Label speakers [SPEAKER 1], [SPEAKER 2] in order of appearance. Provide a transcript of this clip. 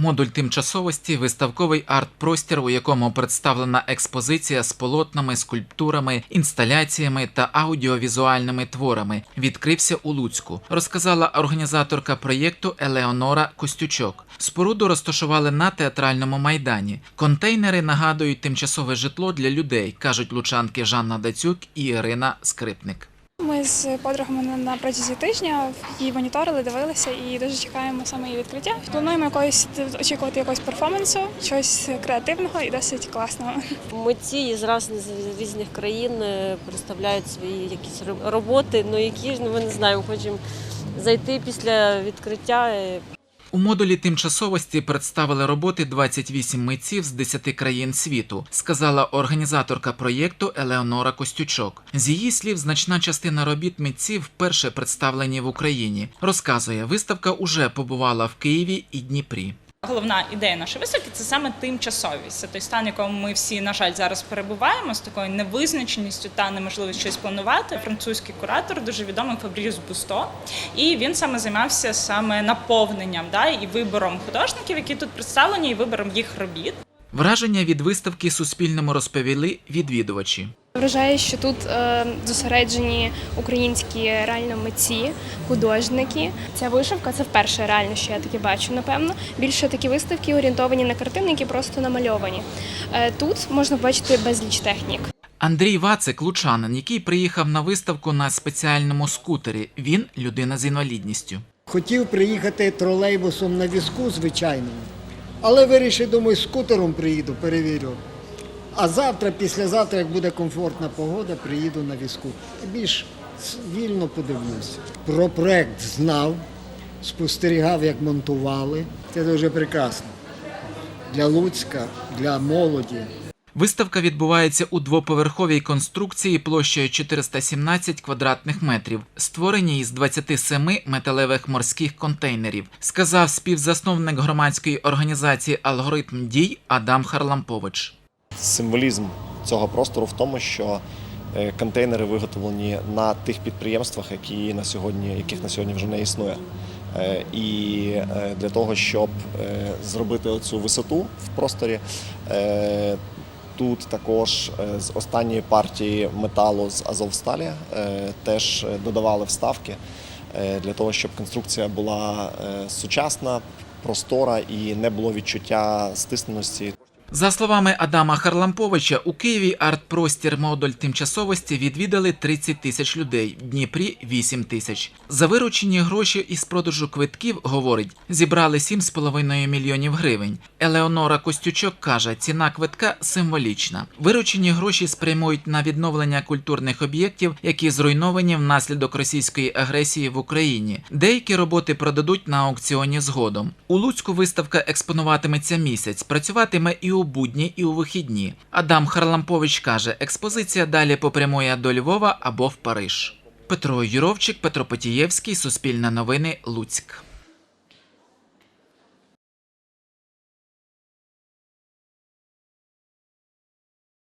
[SPEAKER 1] Модуль тимчасовості виставковий арт-простір, у якому представлена експозиція з полотнами, скульптурами, інсталяціями та аудіовізуальними творами, відкрився у Луцьку, розказала організаторка проєкту Елеонора Костючок. Споруду розташували на театральному майдані. Контейнери нагадують тимчасове житло для людей, кажуть лучанки Жанна Дацюк і Ірина Скрипник.
[SPEAKER 2] З подругами на- протязі тижня її моніторили, дивилися і дуже чекаємо саме її відкриття. Плануємо якогось очікувати якогось перформансу, щось креативного і досить класного.
[SPEAKER 3] Митці із раз різних країн е, представляють свої якісь ро- роботи, ну які ж ну, ми не знаємо, хочемо зайти після відкриття.
[SPEAKER 1] У модулі тимчасовості представили роботи 28 митців з 10 країн світу, сказала організаторка проєкту Елеонора Костючок. З її слів, значна частина робіт митців вперше представлені в Україні. Розказує, виставка уже побувала в Києві і Дніпрі.
[SPEAKER 4] Головна ідея нашої виставки це саме тимчасовість. Це той стан, в якому ми всі, на жаль, зараз перебуваємо з такою невизначеністю та неможливістю щось планувати. Французький куратор, дуже відомий Фабріус Бусто, і він саме займався саме наповненням да, і вибором художників, які тут представлені, і вибором їх робіт.
[SPEAKER 1] Враження від виставки Суспільному розповіли відвідувачі.
[SPEAKER 2] Вважаю, що тут е, зосереджені українські реально митці, художники. Ця вишивка це вперше реально, що я таке бачу. Напевно, більше такі виставки орієнтовані на картини, які просто намальовані. Е, тут можна побачити безліч технік.
[SPEAKER 1] Андрій Вацик лучанин, який приїхав на виставку на спеціальному скутері. Він людина з інвалідністю.
[SPEAKER 5] Хотів приїхати тролейбусом на візку звичайному, але вирішив, думаю, скутером приїду, перевірю. А завтра, післязавтра, як буде комфортна погода, приїду на візку. Більш вільно подивлюся. Про проект знав, спостерігав, як монтували. Це дуже прекрасно. Для Луцька, для молоді.
[SPEAKER 1] Виставка відбувається у двоповерховій конструкції площею 417 квадратних метрів, створеній із 27 металевих морських контейнерів, сказав співзасновник громадської організації Алгоритм дій Адам Харлампович.
[SPEAKER 6] Символізм цього простору в тому, що е, контейнери виготовлені на тих підприємствах, які на сьогодні, яких на сьогодні вже не існує. Е, І е, для того, щоб зробити оцю висоту в просторі, тут також з останньої партії металу з Азовсталі теж додавали вставки для того, щоб конструкція була сучасна, простора і не було відчуття стисненості.
[SPEAKER 1] За словами Адама Харламповича, у Києві арт-простір модуль тимчасовості відвідали 30 тисяч людей, в Дніпрі 8 тисяч. За виручені гроші із продажу квитків, говорить, зібрали 7,5 мільйонів гривень. Елеонора Костючок каже, ціна квитка символічна. Виручені гроші спрямують на відновлення культурних об'єктів, які зруйновані внаслідок російської агресії в Україні. Деякі роботи продадуть на аукціоні згодом. У Луцьку виставка експонуватиметься місяць, працюватиме і у будні, і у вихідні. Адам Харлампович каже, експозиція далі попрямує до Львова або в Париж. Петро Юровчик, Петро Потієвський, Суспільне новини, Луцьк.